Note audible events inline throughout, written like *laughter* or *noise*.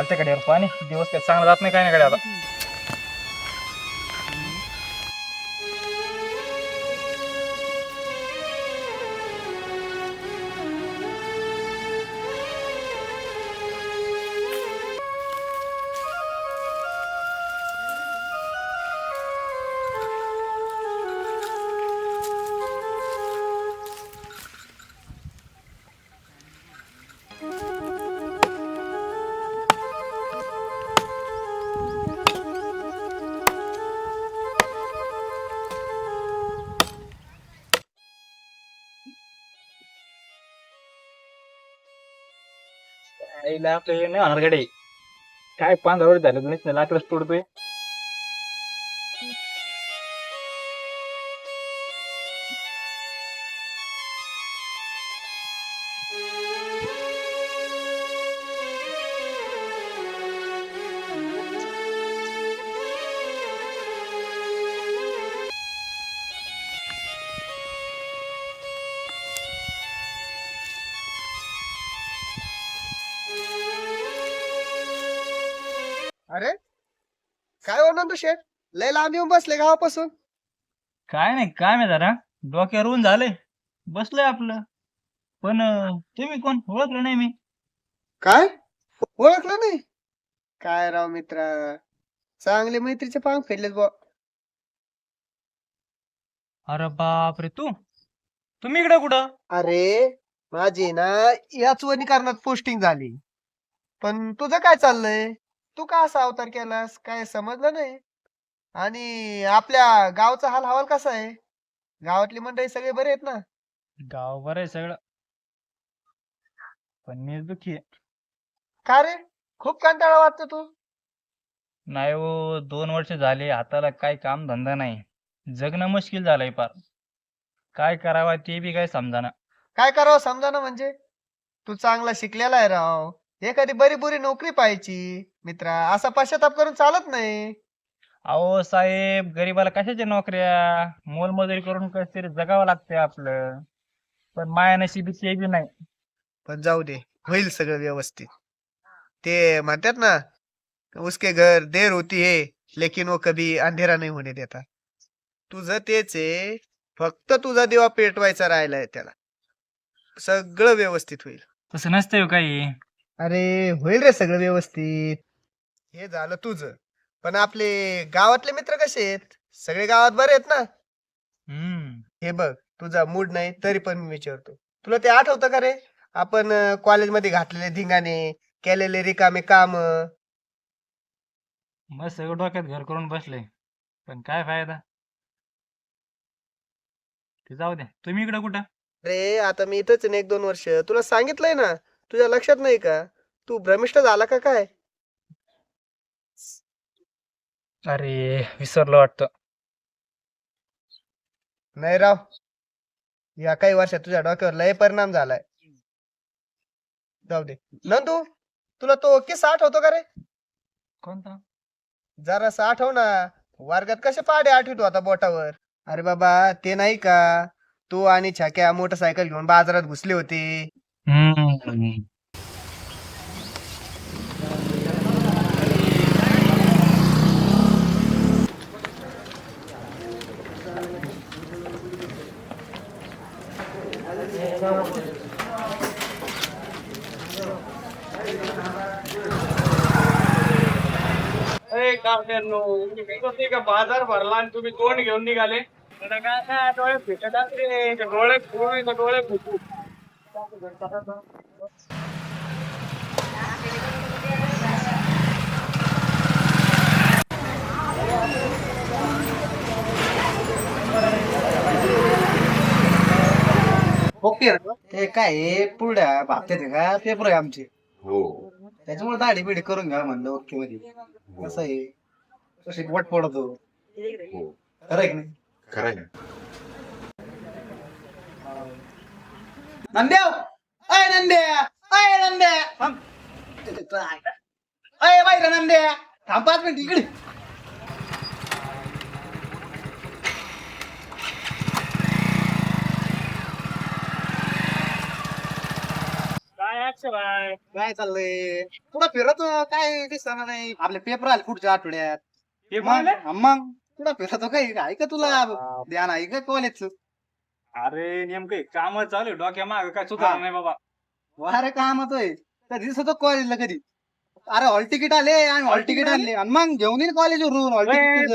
पालत्या कड्यावर पाणी दिवस काय चांगला जात नाही काय नाही कडे आता. आईला नाही होणार गडे काय पाच हजार झाले गणेश लाकडच तोडतोय. तू शेठ लय लांब येऊन बसले गावापासून. काय नाही काय नाही जरा. डोक्यावर ऊन झालंय. बसलोय आपलं. पण अं, तुम्ही कोण? ओळखलं नाही मी. काय? ओळखलं नाही? काय राव मित्रा? चांगले मैत्रीचे पांग फेडलेत बुवा. अरे बापरे तू? तुम्ही इकडे कुठं? अरे माझी ना याच वनीकरणात पोस्टिंग झाली. पण तुझं काय चाललंय? तू का असा अवतार केलास? काय समजलं नाही. आणि आपल्या गावचा हाल हवाल कसा आहे? गावातली मंडळी सगळे बरे आहेत ना? गाव बरं आहे सगळं. पण मी दुखी आहे. का रे? खूप कंटाळा वाटतो तू. नाही हो दोन वर्ष झाले हाताला काय काम धंदा नाही. जगणं मुश्किल झालंय पार काय करावं ते बी काय समजाना. काय करावं समजा ना म्हणजे? तू चांगला शिकलेला आहे राव. एखादी बरी बुरी नोकरी पाहायची मित्रा. असा पश्चाताप करून चालत नाही. अहो साहेब गरीबाला कशाच्या नोकऱ्या? मोलमजुरी करून कसं तरी जगावं लागतंय आपलं. पण माया नशिबी ते बी नाही. पण जाऊ दे होईल सगळं व्यवस्थित. ते म्हणतात ना उसके घर देर होती है लेकिन वो कभी अंधेरा नहीं होने देता. तुझं तेच आहे फक्त तुझा दिवा पेटवायचा राहिलाय त्याला. सगळं व्यवस्थित होईल. तसं नसतंय हो काही. अरे होईल रे सगळं व्यवस्थित. हे झालं तुझं. पण आपले गावातले मित्र कसे आहेत? सगळे गावात बरे आहेत ना? हम्म. हे बघ तुझा मूड नाही तरी पण मी विचारतो. तुला ते आठवतं का रे? आपण कॉलेजमध्ये घातलेले धिंगाणे केलेले रिकामे काम. मग सगळं डोक्यात घर करून बसले. पण काय फायदा? ते जाऊ द्या तुम्ही इकडे कुठं? अरे आता मी इथंच आहे ना एक दोन वर्ष. तुला सांगितलंय ना तुझ्या लक्षात नाही का? तू भ्रमिष्ट झाला का काय? अरे विसरलो वाटतं. नाही राव. या काही वर्षात तुझ्या डोक्यावर लय परिणाम झालाय. जाऊ दे. नंदू तुला तो किस्सा आठवतो का रे? कोणता? जरासा आठव ना. वर्गात कसे पाडे आठवतो आता बोटावर. अरे बाबा ते नाही का? तू आणि छाक्या मोटरसायकल घेऊन बाजारात घुसले होते. हम्म. बाजार भरला आणि तुम्ही तोंड घेऊन निघाले? डोळे भेटतात रे डोळे डोळे फुटू ओके ते काय आहे, पुढल्या भागतात का? पेपर आहे आमचे. हो. त्याच्यामुळे दाढी बिडी करून घ्या म्हणलं ओके मध्ये कसं आहे? कशी वट पडतो. हो. खरं आहे की नाही? खरं आहे. नंद्या अय नंद्या अय नंद्या. थांब. अय बाहेर नंद्या. थांब पाच मिनिट इकडे. काय चाललंय? कुठं फिरतो काय दिसताना नाही. आपले पेपर आले पुढच्या आठवड्यात. मग मग कुठं फिरतो काय आहे का तुला ध्यान आहे का कॉलेजचं अरे नेमकं काम चालू आहे. डोक्या माग काय हा. सुधारणा नाही बाबा. वारे काम होतोय कधी दिसतो कॉलेजला कधी? अरे हॉल तिकीट आले. आणि हॉल तिकीट आणले. आणि मग घेऊन येईल कॉलेजवरून हॉल तिकीट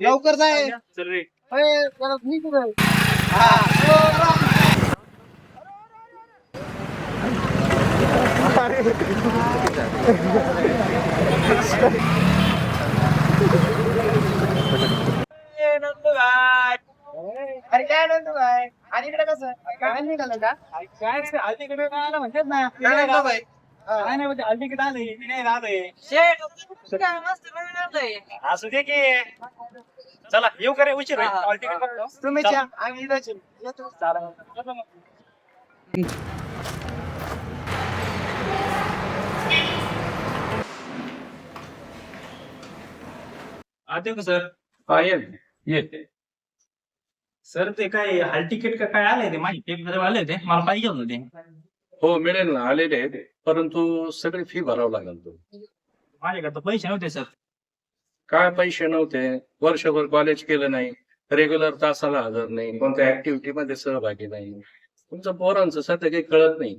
लवकर. जाय. अरे काय नंतर काय आणि इकडे कसं काय निघालं का काय नाही, अलीकडे काय आलं म्हणतात ना काय नाही का बाई? काय नाही म्हणजे अलीकडे आलं मी नाही राहतोय असू दे की चला येऊ करे उशीर होईल. हॉल तिकीट बघ. तुम्ही चला. या, आम्ही इथंच येऊ. येतो. चला. चला मग. आते का सर हा ये ये सर ते काय हॉल तिकीट का काय आलंय ते माझी पेपर आले ते. मला पाहिजे होतं ते. हो मिळेल ना. आलेले परंतु सगळी फी भरावं लागेल तो. माझ्याकडे तर पैसे नव्हते सर काय पैसे नव्हते? वर्षभर कॉलेज केलं नाही. रेग्युलर तासाला हजर नाही. कोणत्या ऍक्टिव्हिटी मध्ये सहभागी नाही. तुमचं पोरांचं सध्या काही कळत नाही.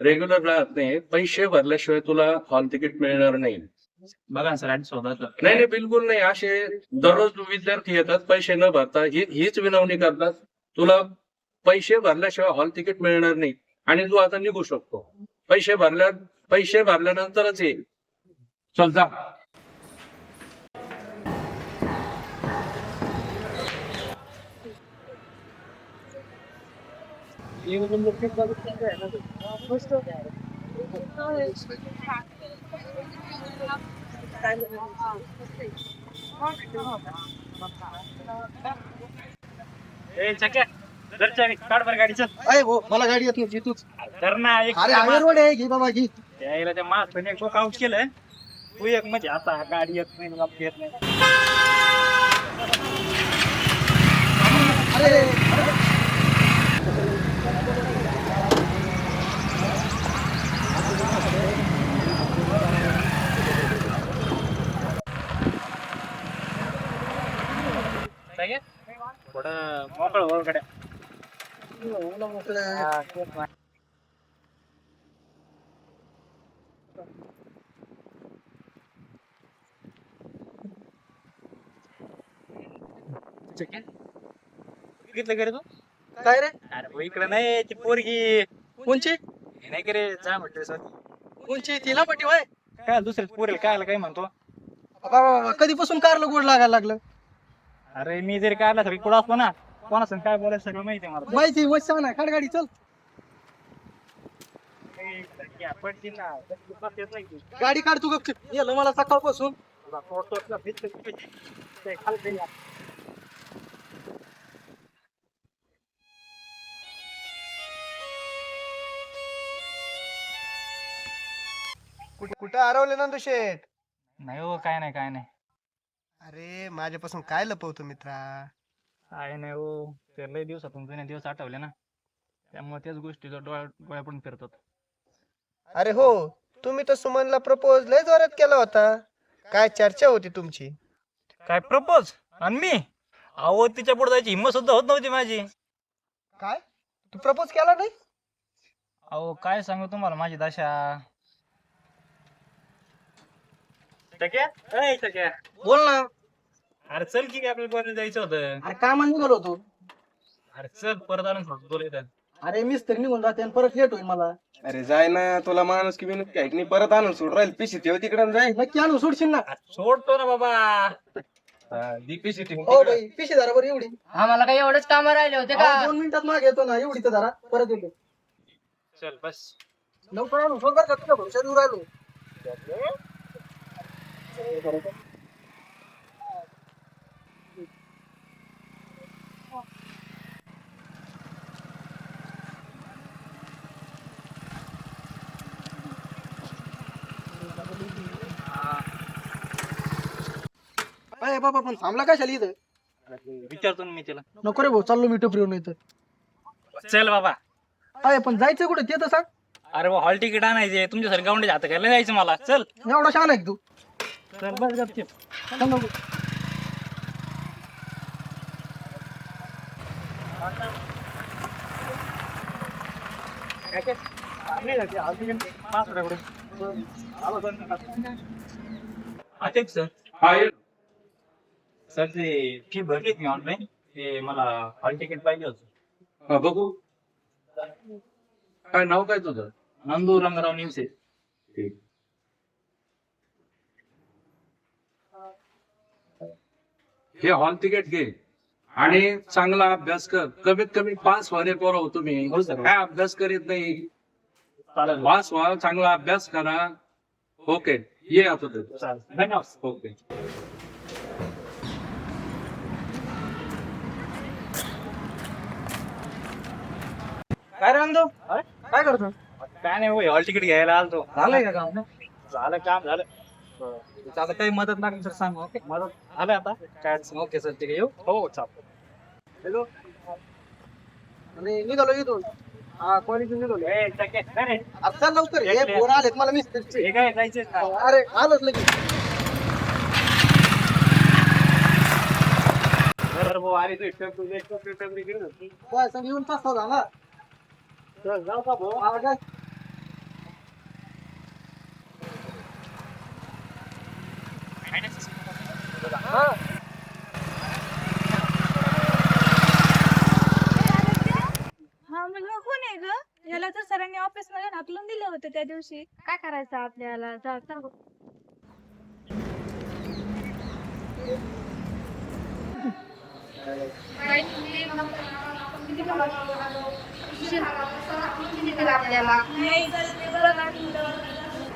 रेग्युलर राहत नाही. पैसे भरल्याशिवाय तुला हॉल तिकीट मिळणार नाही. बघा ना सर ऍडजस्ट होत असलं नाही नाही बिलकुल नाही. असे दररोज विद्यार्थी येतात पैसे न भरता. हीच विनवणी करतात. तुला पैसे भरल्याशिवाय हॉल तिकीट मिळणार नाही. आणि तू आता निघू शकतो. पैसे भरल्या पैसे भरल्यानंतरच ये. चल जा. ए चक्या धर चावी, काढ बरं गाडी चल अय भाऊ, मला गाडी येत नाही तूच. धर ना एक अरे रोड आहे घे बाबा घे. यायला त्या माणसाने एक आउट केलं तू एक म्हणजे आता गाडी येत नाही मला येत नाही अरे मोकळ हो बघितलं का रे तू? काय रे? अरे भाऊ इकडे नाही ती पोरगी. कोणची? हे नाही का रे जा म्हटलं कोणची? तिला वय काय दुसऱ्याच पोरेल काय काय म्हणतो? बाबा कधीपासून कारला गोड लागायला लागलं? अरे मी जरी काढला तरी पुढं असतो ना. कोणाचं काय बोलायचं सगळं माहिती आहे मला. माहिती वच सांग ना काढ गाडी चल. पडतील ना येत नाही की. गाडी काढ तू गपचूप. येलं मला सकाळपासून. तुला फोटोतला. ते खाली कुठं हरवले ना तू शेठ? नाही हो काय नाही काय नाही. अरे माझ्यापासून काय लपवतो मित्रा? काय नाही हो ते लय दिवसातून जुने दिवस आठवले ना. त्यामुळे त्याच गोष्टी डोळ्या डोळ्यापडून फिरतात. अरे हो तुम्ही तर सुमनला प्रपोज लय जोरात केला होता. काय चर्चा होती तुमची? काय प्रपोज आणि मी? अहो तिच्या पुढे जायची हिंमत सुद्धा होत नव्हती माझी. काय? तू प्रपोज केला नाही? अहो काय सांगू तुम्हाला माझी दशा? बोल ना. अरे चल की काय आपल्याला कॉलेज जायचं होतं? अरे कामाला निघालो होतो. अरे चल परत आणून सोडतो तुला इथं. अरे मीच तर निघून जाते आणि परत लेट होईल मला. अरे जाय ना तुला माणूस की बिनूस काय? नाही परत आणून सोड राहील. पिशी ठेव तिकडं जाय. नक्की आणून सोडशील ना. अरे सोडतो ना बाबा. दी पिशी ठेव हो बाई पिशी धरा बरं एवढी. आम्हाला काही एवढेच काम राहिले होते का? दोन मिनिटात मागे येतो ना एवढी तर धरा परत येतो. चल बस. लवकर आणून सोड बरं का तुझ्या भविष्यात राहिलो. अरे बाबा पण थांबला कशाला इथं? विचारतो ना मी तिला. नको रे भाऊ चाललो मी टपरीवर नाही तर. चल बाबा. अरे पण जायचं कुठे? ते तर सांग. अरे हॉल तिकीट आणायचे तुमच्यासारखं गावंडे हात घ्यायला जायचं मला. चल. एवढा छान आहे का तू? चल बस गपचूप. चल. अध्यक्ष हा ये. सर ते फी भरली मी ऑनलाईन ते मला हॉल तिकीट पाहिजे होतं. हा, बघू. काय नाव काय तुझं? नंदू रंगराव निवसे हे हॉल तिकीट घे. आणि चांगला अभ्यास कर. कमीत कमी पास व्हायला पोरं हो तुम्ही. हो. काय अभ्यास करीत नाही? चालेल. पास व्हा चांगला अभ्यास करा. ओके ये आता ते. चालेल. धन्यवाद ओके काय रे नंदू काय करतो? काय नाही हॉल तिकीट घ्यायला आलतो. झालंय का काम? झालं काम झालं. आता काही मदत लागेल तर सांग ओके? मदत आलं आता. काय अडचण ओके सर ठीक आहे येऊ. हो चालेल हॅलो अरे निघालो इथून हा कॉलेज निघालो. रे? आता चल लवकर. हे फोन आलेत मला मिस्त्रीचे हे काय जायचं? अरे आलोच लगेच. बरं भाऊ, अरे तू तू तू एकटं तरी गेली होती. काय सांग येऊन तास झाला. जाऊ का भाऊ? हा, मुलगा कोण आहे ग याला तर सरांनी ऑफिसमध्ये हाकलून दिलं होतं त्या दिवशी काय करायचं आपल्याला जा चल गं. नाही, चल, ते बरं वाटलं.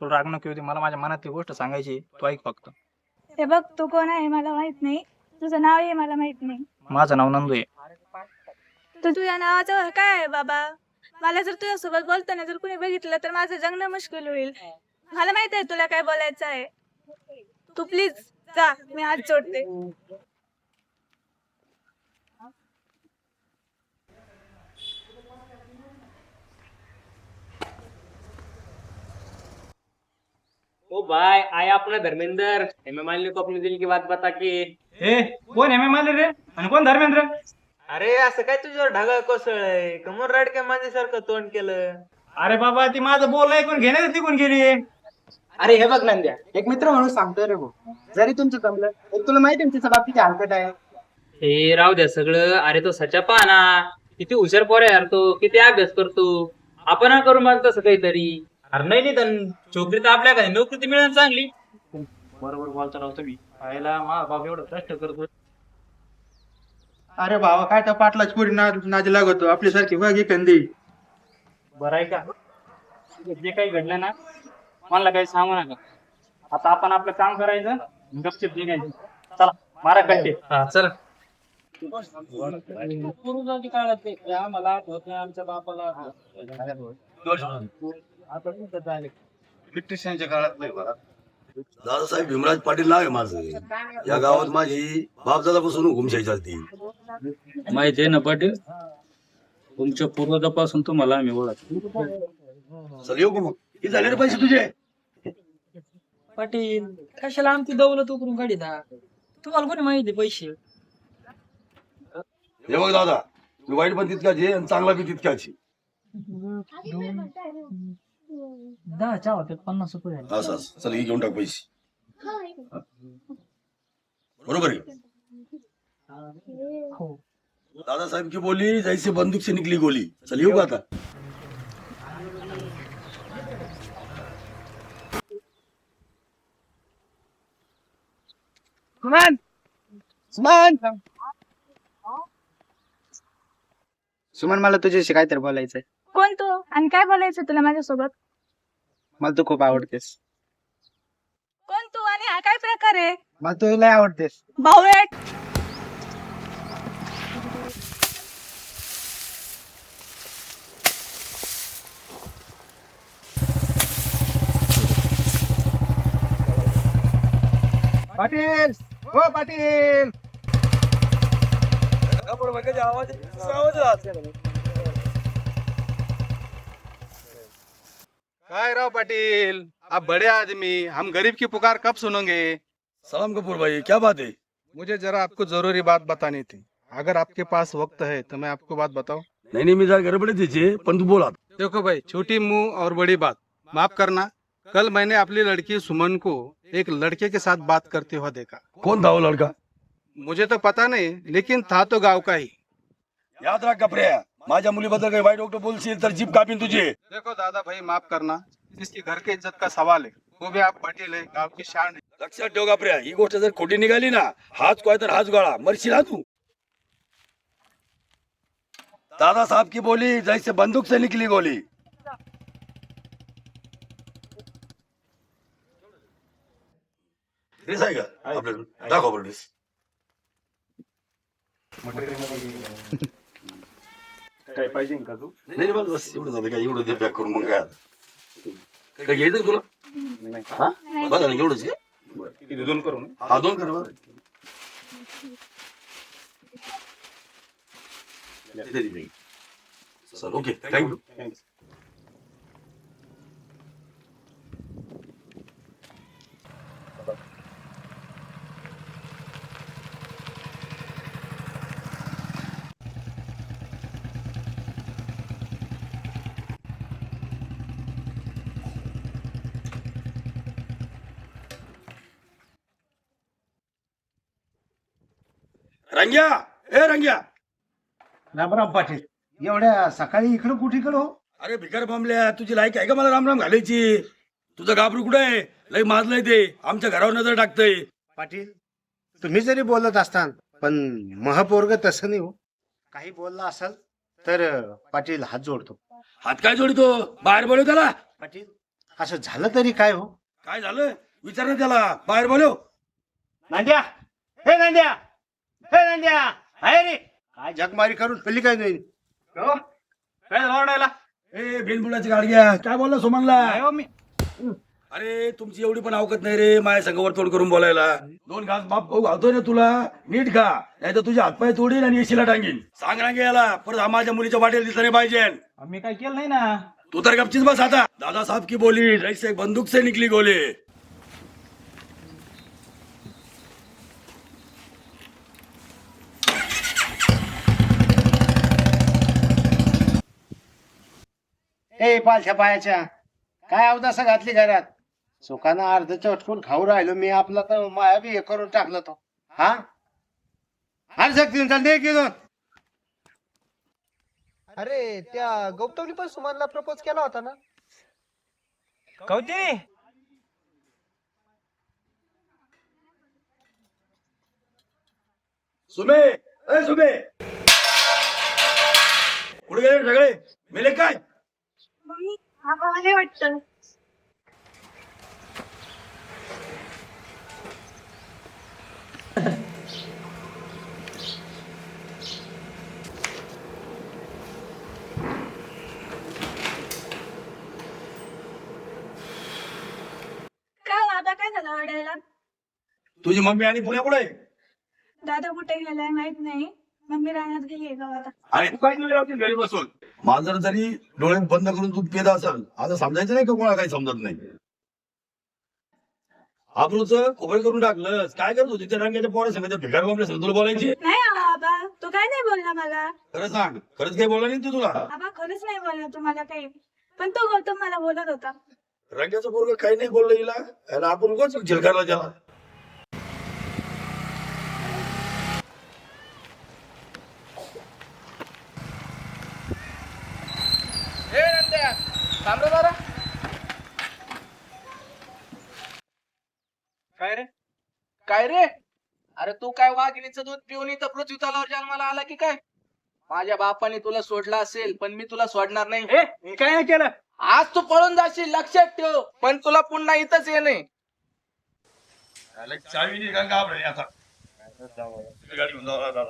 तुला राग नको होती मला माझ्या मनातली गोष्ट सांगायची आहे. तू ऐक फक्त. हे बघ तू कोण आहे मला माहीत नाही. तुझं नाव आहे मला माहीत नाही. माझं नाव नंदू आहे. तर तुझ्या नावाचं काय आहे बाबा? मला जर तुझ्यासोबत बोलताना जर कुणी बघितलं तर माझं जगणं मुश्किल होईल. मला माहीत आहे तुला काय बोलायचं आहे. तू प्लीज जा मी हात जोडते. ओ भाई आया अपना धर्मेंद्र। एम मालिनी को अपने दिल की बात बता के। ए कोण एम एम रे? आणि कोण धर्मेंद्र? अरे असं काय तुझ्यावर ढगाळ कोसळलंय कमर राडक्या माझ्यासारखं तोंड केलं. अरे बाबा ती माझं बोल ऐकून घेण्यात निघून गेली. अरे हे बघ नंद्या एक मित्र म्हणून सांगतोय रे भाऊ. जरी तुमचं जमलं एक तुला माहिती आहे तिच्या बाबतीची हलकट आहे. हे राहू द्या सगळं. अरे तो सचा पहा ना किती हुशार पोर आहे यार तो. किती अभ्यास करतो. आपण हा करून बघ तसं काहीतरी. अरे नाही नाही तर छोकरी तर आपल्या काय नोकरी तर मिळेल चांगली. बरोबर बोलता राव तुम्ही. पाहायला मा बाप एवढं कष्ट करतो अरे भावा काय त्या पाटलाच पुढे नादी लागतो? आपल्यासारखी बघ एखादी. बरं आहे का? जे काही घडलं ना मला काही सांगू नका. आता आपण आपलं काम करायचं गपचिप निघायचं. चला मारा कट्टे. हा चला. पूर्वजांच्या काळात ते आम्हाला आमच्या बापाला ब्रिटिशांच्या काळात नाही बघा. दादासाहेब भीमराज पाटील नाव आहे माझं. या गावात माझी बापदादापासून हुकुमशाही चालती. माहिती आहे ना पाटील? तुमच्या पूर्वजापासून तुम्हाला आम्ही ओळख चल येऊ का मग किती झाले रे पैसे तुझे? पाटील कशाला आमची दौलत उकरून काढिता तुम्हाला कोणी माहिती पैसे? हे बघ दादा तू वाईट पण तितकाच आहे आणि चांगला बी तितकाच आहे. दहाच्या होत्यात पन्नास रुपये झाले. असं असं चल हे घेऊन टाक पैसे. बरोबर आहे हो. दादासाहेब की बोली जैसे बंदूक से निकली गोली. चल येऊ का आता? सुमन! सुमन! सुमन मला तुझ्याशी काहीतरी बोलायचंय. कोण तू? आणि काय बोलायचं तुला माझ्यासोबत? मला तू खूप आवडतेस. कोण तू आणि हा काय करणार आहे? मला तू लय आवडतेस. भाऊवेट पाटील! हो पाटील! काय राव पाटील? आप बड़े आदमी हम गरीब की पुकार कब सुनोगे? सलाम कपूर भाई क्या बात है? मुझे जरा आपको ज़रूरी बात बतानी थी। अगर आपके पास वक्त है तो मैं आपको बात बताऊँ? नाही नाही मी जरा गडबडीत त्याचे पण तू बोला देखो भाई छोटी मुँह और बड़ी बात। माफ़ करना कल मैंने अपनी लड़की सुमन को एक लड़के के साथ बात करते हुआ देखा। कौन था वो लड़का? मुझे तो पता नहीं लेकिन था तो गाँव का ही। याद रख कपड्या माझ्या मुलीबद्दल काही वाईट डॉक्टर बोलशील तर जीप कापीन तुझे. देखो दादा भाई माफ करना। इसकी घर के इज्जत का सवाल है। वो भी आप पाटील है गांव की शान है। लक्षात ठेव कपड्या ही गोष्ट जर खोटी निघाली ना हाच काय तर हाच गळा मरशील हा तू. दादा साहब की बोली जैसे बंदूक से निकली गोली. ड्रेस आहे का आपल्याकडे दाखव बरं ड्रेस काय पाहिजे का तू? नाही बस बस एवढं झालं काय एवढं दे पॅक करून मग काय आता. काय घ्यायचं तुला? हा? बस झालं एवढंच? किती दोन करू हा दोन कर बरं. चल ओके थँक्यू रंग्या ए रंग्या. रामराम पाटील एवढ्या सकाळी इकडं कुठे इकडं हो? अरे भिकार बांबल्या तुझी लायक आहे का मला राम राम घालायची? तुझं गाबरू कुठे आहे? लय माजलंय ते. आमच्या घरावर नजर टाकतंय. पाटील तुम्ही जरी बोलत असताल पण महापोरग तसं नाही हो. काही बोलला असाल तर पाटील हात जोडतो. हात काय जोडितो? बाहेर बोलव त्याला. पाटील असं झालं तरी काय हो? काय झालं? विचार ना त्याला. बाहेर बोलव. नांद्या हे नांद्या. हे नांद्या आहे रे. काय जगमारी करून पल्ली काय नाही? हो? काय झालं ओरडायला? ए बिनबुडाची गाडग्या काय बोलला सोमनला? काय हो मी. अरे तुमची एवढी पण अवकत नाही रे माझ्या संघावर तोड करून बोलायला. दोन घास बाप भाऊ घालतोय ना तुला. नीट खा. नाही तर तुझे हातपाय तोडील आणि येशीला टांगीन. सांग ना याला परत हा माझ्या मुलीच्या वाटेल दिसलं नाही पाहिजे. मी काय केलं नाही ना? तू तर गपचीच बस आता. दादा साहब की बोली जैसे बंदूक से निकली गोली. ए पालच्या पायाच्या. काय अवदासा घातली घरात? सुखानं अर्ध चटकून खाऊ राहिलो मी. आपला तर माया बी हे करून टाकलं तो. हा? हर शक्ती दे घेऊन अरे त्या गौतमनी पण सुमनला प्रपोज केला होता ना? कवते सुमे! ए सुमे! कुठे गेले सगळे? मेले काय? वाटतं. काय दादा काय झालं तुझी मम्मी आणि पुण्या कुठे? दादा कुठे गेलाय माहीत नाही. मम्मी राहण्यात गेली गावात आणि तू काय घरी बसून. माझं जरी डोळे बंद करून तू पेदा असेल आता समजायचं नाही का कोणाला काही समजत नाही? आपलंच खोबरे करून टाकलं काय करत? होती त्या रंगाच्या पोरा सांगायचं भिकार सांग तुला बोलायची? नाही आबा तो काय नाही बोलला मला? खरं सांग खरंच काही बोला नाही तू तुला? आबा खरंच नाही बोलला तुम्हाला काही. पण तो गौतम मला बोलत होता. रंगाचं पोरग काही नाही बोललं हिला आणि आपण उगाच झिलकारला त्याला काय रे? काय रे? अरे तू काय वाघिणीचं दूध पिऊन इथं पृथ्वी तलावर जन्माला आला की काय? माझ्या बापाने तुला सोडला असेल पण मी तुला सोडणार नाही. मी काय नाही केलं? आज तू पळून जाशील लक्षात ठेव. पण तुला पुन्हा इथंच येणे चावी नाही का आता. गाडी घेऊन जाऊ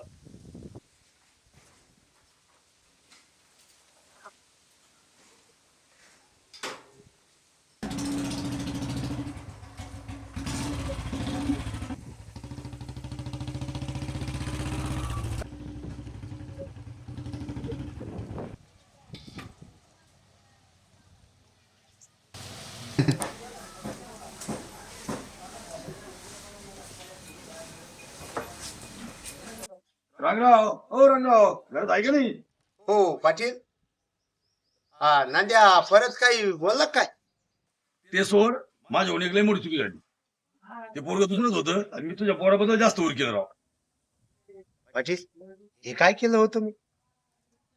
रंगराव ओ रंगराव घरात आहे का नाही? हो पाटील. हा नांद्या परत काही बोलला काय? ते सोड माझ्या लई मोठी चुकी झाली ते पोरग दुसरंच होतं आणि मी तुझ्या पोराबद्दल जास्त वर केलं राव. पाटील हे काय केलं होतं मी?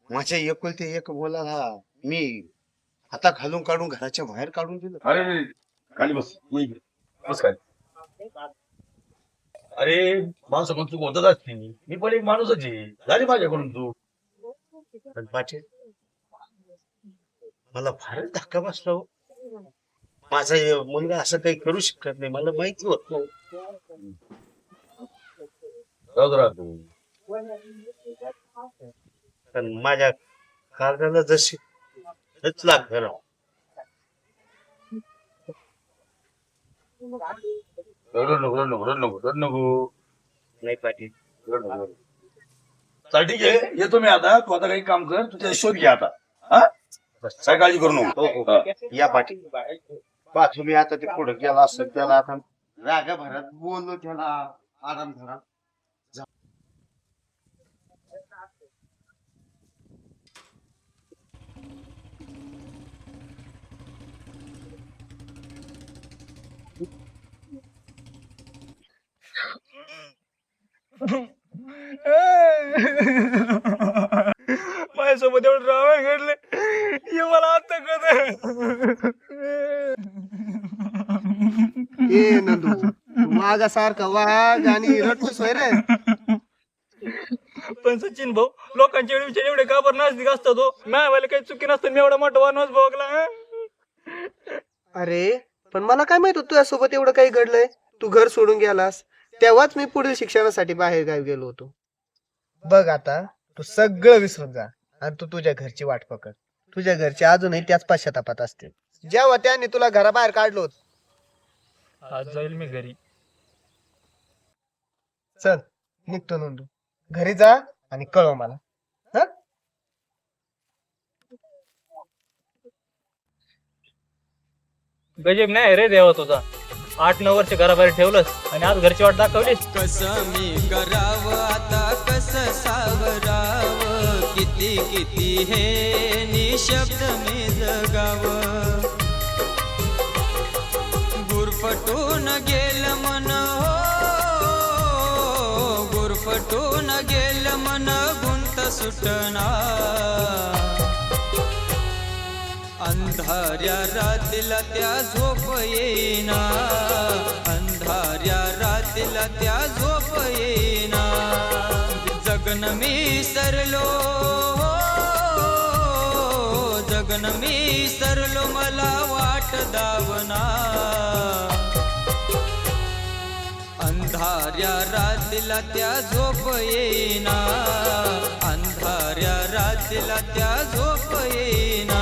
माझ्या एकुलते एक बोलाला मी आता घालून काढून घराच्या बाहेर काढून दिलं. अरे खाली बस इकडे. बस खाली. अरे माणसाकडून पण चूक होतच असते. मी पण एक माणूसच आहे. झाली माझ्याकडून तू पण पाटील मला फारच धक्का बसला हो. माझा मुलगा असं काही करू शकत नाही. मला माहिती होत नाही. राहू राहू पण माझ्या कार्याला जशी हेच लागत राव. रडू नको रडू नको रडू नको रडू नको नाही पाटील. रडू नको. चल ठीक आहे येतो मी आता. तू आता काही काम कर तू त्याचा शोध घे आता. हा? काय काळजी करू नको. हो हो. हा. या पाटील. पा तुम्ही आता ते पुढे गेला असेल त्याला आता. रागा भरात बोललो त्याला. आराम धरा *laughs* माझ्यासोबत एवढं ड्रामा घडले हे मला आता कळत ए नंदू वाघासारखा वाघ आणि रटूस होय रे. पण सचिन भाऊ लोकांच्या विचार एवढे काबर नास्तिक असतात हो. माझ्यावाले काही चुकी नसतं मी एवढा मोठा वनवास भोगला अरे पण मला काय माहीत होतं तुझ्यासोबत एवढं काही घडलंय? तू घर सोडून गेलास. तेव्हाच मी पुढील शिक्षणासाठी बाहेर गावी गेलो होतो. बघ आता तू सगळं विसरून जा आणि तू तुझ्या घरची वाट पकड. तुझ्या घरचे अजूनही त्याच पश्चातापात असतील. जेव्हा त्यांनी तुला घराबाहेर काढलो होतं, आज जाईल मी घरी. चल निघतो नंदू. घरी जा आणि कळव मला. हा? गजब नाही रे देवा तुझा. आठ नऊ वर्ष घराबाहेर ठेवलंस आणि आज घरची वाट दाखवलीस? कसं मी करावं आता कसं सावराव? किती किती हे निशब्द मी जगाव? गुरफटून गेलं मन हो. गुरफटून गेलं मन गुंत सुटना अंधाऱ्या रातीला त्या झोप येईना अंधाऱ्या रातीला त्या झोप येईना जगन मी सरलो. जगन मी सरलो मला वाट दावना अंधाऱ्या रातीला त्या झोप येईना साऱ्या रात्रीला त्या झोप येईना.